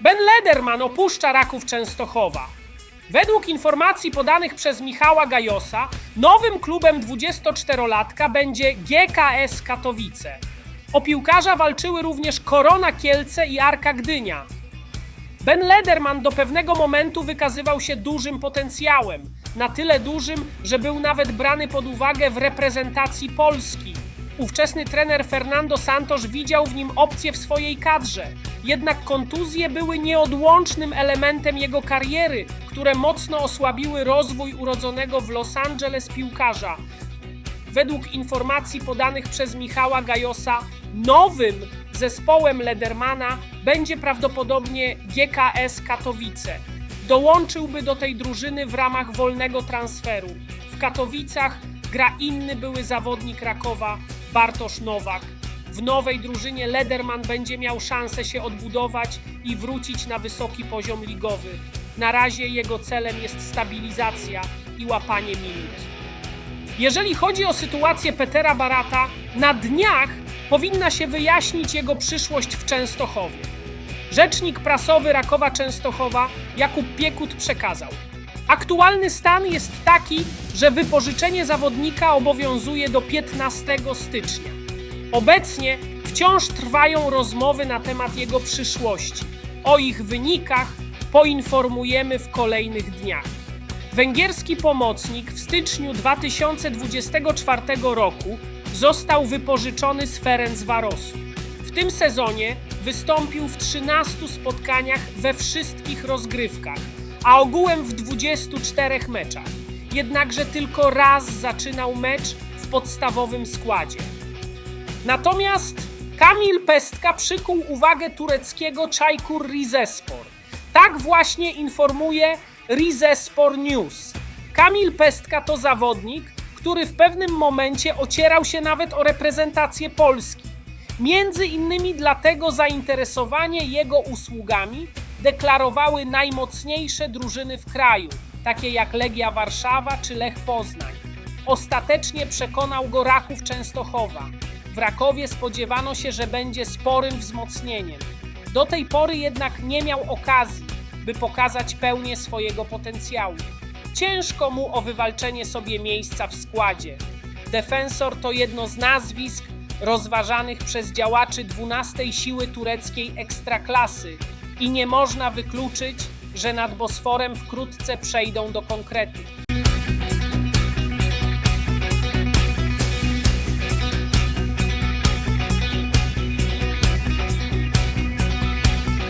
Ben Lederman opuszcza Raków Częstochowa. Według informacji podanych przez Michała Gajosa, nowym klubem 24-latka będzie GKS Katowice. O piłkarza walczyły również Korona Kielce i Arka Gdynia. Ben Lederman do pewnego momentu wykazywał się dużym potencjałem. Na tyle dużym, że był nawet brany pod uwagę w reprezentacji Polski. Ówczesny trener Fernando Santos widział w nim opcję w swojej kadrze. Jednak kontuzje były nieodłącznym elementem jego kariery, które mocno osłabiły rozwój urodzonego w Los Angeles piłkarza. Według informacji podanych przez Michała Gajosa, nowym zespołem Ledermana będzie prawdopodobnie GKS Katowice. Dołączyłby do tej drużyny w ramach wolnego transferu. W Katowicach gra inny były zawodnik Rakowa, Bartosz Nowak. W nowej drużynie Lederman będzie miał szansę się odbudować i wrócić na wysoki poziom ligowy. Na razie jego celem jest stabilizacja i łapanie minut. Jeżeli chodzi o sytuację Petera Barata, na dniach powinna się wyjaśnić jego przyszłość w Częstochowie. Rzecznik prasowy Rakowa Częstochowa Jakub Piekut przekazał. Aktualny stan jest taki, że wypożyczenie zawodnika obowiązuje do 15 stycznia. Obecnie wciąż trwają rozmowy na temat jego przyszłości. O ich wynikach poinformujemy w kolejnych dniach. Węgierski pomocnik w styczniu 2024 roku został wypożyczony z Ferencvarosu. W tym sezonie wystąpił w 13 spotkaniach we wszystkich rozgrywkach, a ogółem w 24 meczach. Jednakże tylko raz zaczynał mecz w podstawowym składzie. Natomiast Kamil Pestka przykuł uwagę tureckiego Çaykur Rizespor. Tak właśnie informuje Rizespor News. Kamil Pestka to zawodnik, który w pewnym momencie ocierał się nawet o reprezentację Polski. Między innymi dlatego zainteresowanie jego usługami deklarowały najmocniejsze drużyny w kraju, takie jak Legia Warszawa czy Lech Poznań. Ostatecznie przekonał go Raków Częstochowa. W Rakowie spodziewano się, że będzie sporym wzmocnieniem. Do tej pory jednak nie miał okazji, by pokazać pełnię swojego potencjału. Ciężko mu o wywalczenie sobie miejsca w składzie. Defensor to jedno z nazwisk rozważanych przez działaczy 12 siły tureckiej ekstraklasy i nie można wykluczyć, że nad Bosforem wkrótce przejdą do konkretów.